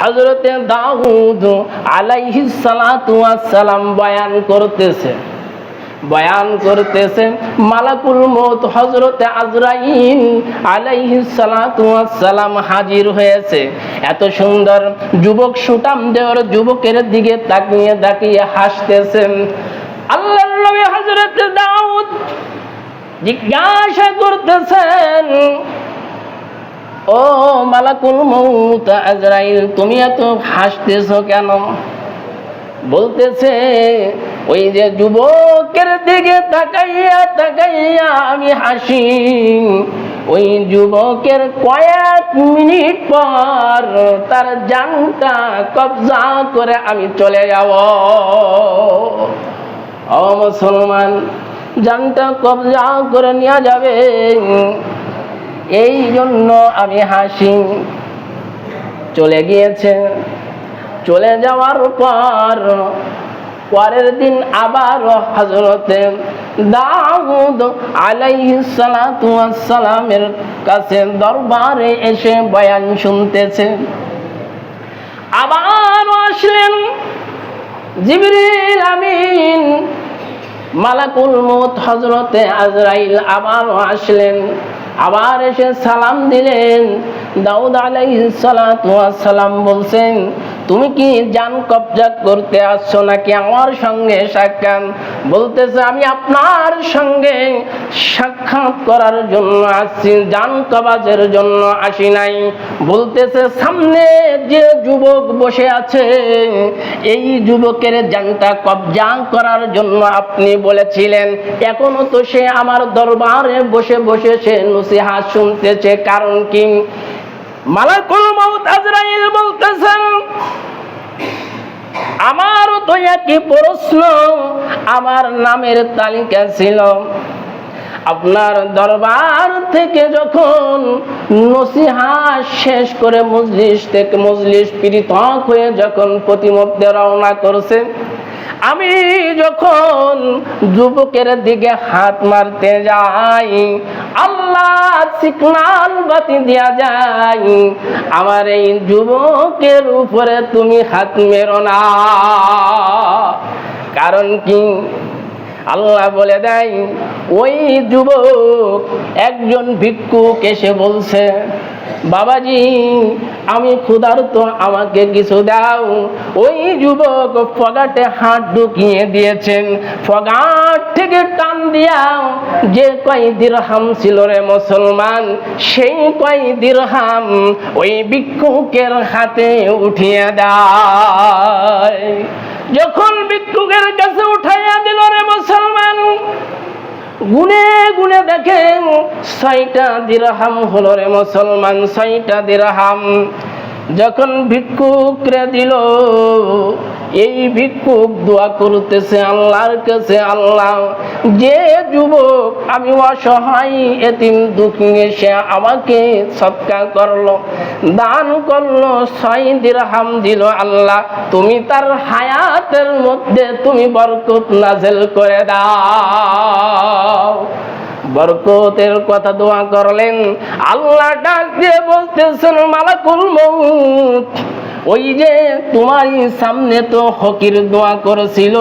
হজরতে দাউদ আলাইহিস সালাতু সালাম বয়ান করতেছে। বয়ান করতেছে, মালাকুল মৌত হজরতে সালাতু সালাম হাজির হয়েছে। এত সুন্দর যুবক সুটাম দেওয়ার যুবকের দিকে তাকিয়ে তাকিয়ে হাসতেছেন আল্লাহর নবী দাউদ জিজ্ঞাসা করতেছেন ও মালাকুল মৌত আজরাইল, তুমি এত হাসতেছ কেন? বলতেছে, ওই যে যুবকের দিকে তাকাইয়া তাকাইয়া আমি হাসি। ওই যুবকের কয়েক মিনিট পর তার জানটা কবজা করে আমি চলে যাব। ও মুসলমান, জানটা কবজা করে নেওয়া যাবে। এই জন্য আমি হাসি চলে গিয়েছে চলে যাওয়ার পর, পরের দিন আবার হজরতে দাউদ আলাইসালামের কাছে দরবারে এসে বয়ান শুনতেছে আবার আসলেন জিবরিল আমিন। মালাকুল মত হজরতে আজরাইল আবার আসলেন। আবার এসে সালাম দিলেন। দাউদ সালাম বলছেন তুমি কি জান কবজা করতে আসছো নাকি আমার সঙ্গে সাক্ষাৎ? বলতেছে, আমি আপনার সঙ্গে সাক্ষাৎ করার জন্য আসছি জান কবাজের জন্য আসি নাই। বলতেছে, সামনে যে যুবক বসে আছে, এই যুবকের জানটা কবজা করার জন্য আপনি বলেছিলেন। এখনও তো সে আমার দরবারে বসে বসে সে নসিহা শুনতেছে, কারণ কি? মালাকুল মাউত আজরাইল বলতেছেন আমারও তো একই প্রশ্ন, আমার নামের তালিকা ছিল। আপনার দরবার থেকে যখন নসিহা শেষ করে মজলিস থেকে মজলিস পৃথক হয়ে যখন প্রতিমধ্যে রওনা করছে, আমি যখন যুবকের দিকে হাত মারতে যাই আল্লাহ সিগনাল বাতি দেওয়া যায় আমার এই যুবকের উপরে তুমি হাত মেরো না। কারণ কি? আল্লাহ বলে দেয়, ওই যুবক একজন ভিক্ষুক এসে বলছে, বাবাজি, আমি ক্ষুধার্ত, আমাকে কিছু দাও। ওই যুবক ফগাটে হাত ঢুকিয়ে দিয়েছেন, ফগাট থেকে টান দিয়াও যে কয় দিরহাম ছিল রে মুসলমান, সেই কয় দিরহাম ওই ভিক্ষুকের হাতে উঠিয়ে দেয়। যখন ভিক্ষুকের কাছে উঠাইয়া দিল রে মুসলমান, গুনে গুনে দেখে ছয়টা দিরহাম হলো রে মুসলমান, ছয়টা দিরহাম। যখন ভিক্ষুকরে দিল এই ভিক্ষুক দোয়া করতেছে আল্লাহর কাছে, আল্লাহ, যে যুবক আমি অসহায় এতিম দুঃখী সে আমাকে সৎকার করল, দান করল, ছয় দিরহাম দিল আল্লাহ, তুমি তার হায়াতের মধ্যে তুমি বরকত নাজেল করে দাও। বরকতের কথা দোয়া করলেন, আল্লাহ ডাক দিয়ে বলতেছেন, মালাকুল মৌত ওই যে তোমারই সামনে তো হকির দোয়া করেছিল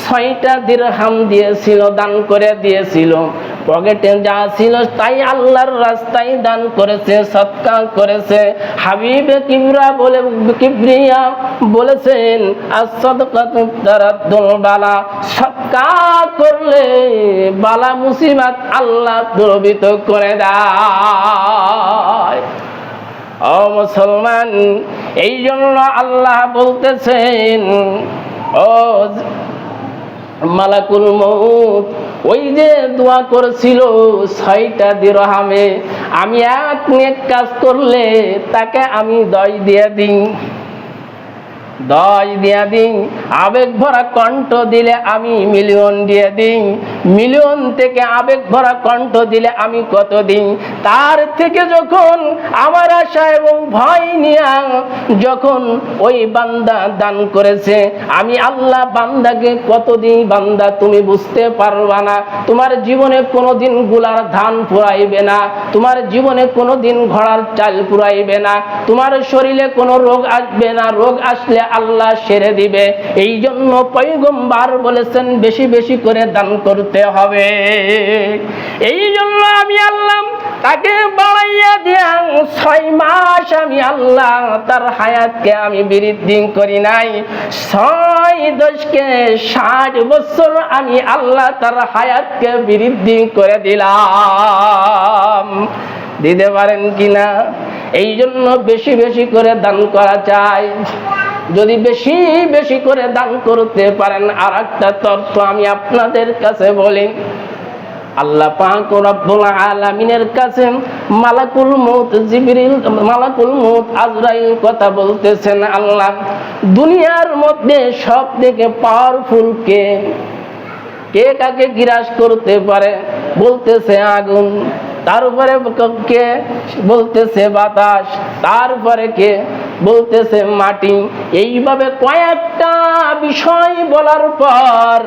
ছয়টা দিরহাম দিয়েছিল, দান করে দিয়েছিল। পকেটে যা ছিল তাই আল্লাহর রাস্তায় দান করেছে, সৎকার করেছে। হাবিবে কিবরা বলে, কিবরিয়া বলেছেন আর বালা। সৎকার করলে বালা মুসিবাত আল্লাহ প্রবিত করে দেয়। ও মুসলমান, এই জন্য আল্লাহ বলতেছেন, ও মালাকুল মৌত ওই যে দোয়া করেছিল ছয়টা দিরহামে, আমি এক নেক কাজ করলে তাকে আমি দয় দিয়ে দিই। দশ দিয়া দিই, আবেগ ভরা কণ্ঠ দিলে আমি মিলিয়ন দিয়ে দিই। মিলিয়ন থেকে আবেগ ভরা কণ্ঠ দিলে আমি কত দিই তার থেকে যখন আমার আশা এবং ভয় নিয়া যখন ওই বান্দা দান করেছে, আমি আল্লাহ বান্দাকে কতদিন বান্দা তুমি বুঝতে পারবা না? তোমার জীবনে কোনোদিনগুলার ধান পুরাইবে না, তোমার জীবনে কোনোদিন ঘোড়ার চাল পুরাইবে না, তোমার শরীরে কোনো রোগ আসবে না, রোগ আসলে আল্লাহ সেরে দিবে। এই জন্য পৈগম্বার বলেছেন, বেশি বেশি করে দান করতে হবে। এই জন্য আমি আল্লাহ তাকে বাড়াইয়া দিয়া ছয় মাস আমি আল্লাহ তার হায়াতকে আমি বৃদ্ধি করি নাই। ছয় দশকে ষাট বছর আমি আল্লাহ তার হায়াতকে বৃদ্ধি করে দিলাম। দিতে পারেন কিনা? এই জন্য বেশি বেশি করে দান করা চাই। যদি বেশি বেশি করে দান করতে পারেন আর একটা তথ্য আমি আপনাদের কাছে বলি। আল্লাহ পাক রব্বুল আলামিনের কাছে মালাকুল মউত জিবরিল, মালাকুল মউত আজরাইল কথা বলতেছেন, আল্লাহ, দুনিয়ার মধ্যে সব থেকে পাওয়ারফুল কে? কে কাকে গিরাস করতে পারে? বলতেছে আগুন। তারপরে কে বলতেছে বাতাস তারপরে কে বলতেছে মাটি, এইভাবে কয়েকটা বিষয় বলার পর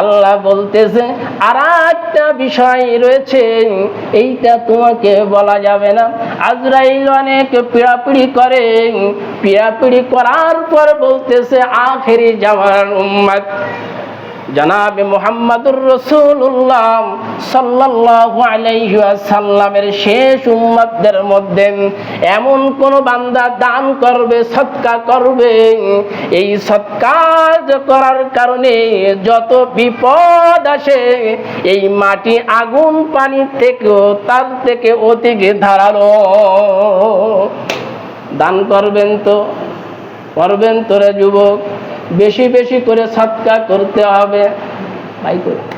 আল্লাহ বলতেছে আর একটা বিষয় রয়েছে, এইটা তোমাকে বলা যাবে না। আজরাইল অনেক পিড়াপিড়ি করে, পিড়াপিড়ি করার পর বলতেছে, আখেরি যাওয়ার উম্মত। জনাবে মোহাম্মদুর রসুল্লাহ সাল্লাল্লাহু আলাইহি ওয়াসাল্লামের শেষ উম্মতদের মধ্যে এমন কোন বান্দা দান করবে, সৎকা করবে। এই সৎকার করার কারণে যত বিপদ আসে, এই মাটি আগুন পানি থেকেও তার থেকে অধিক ধারালো। দান করবেন তো, করবেন তোরা যুবক। বেশি বেশি করে সৎকার করতে হবে। ভাই করে।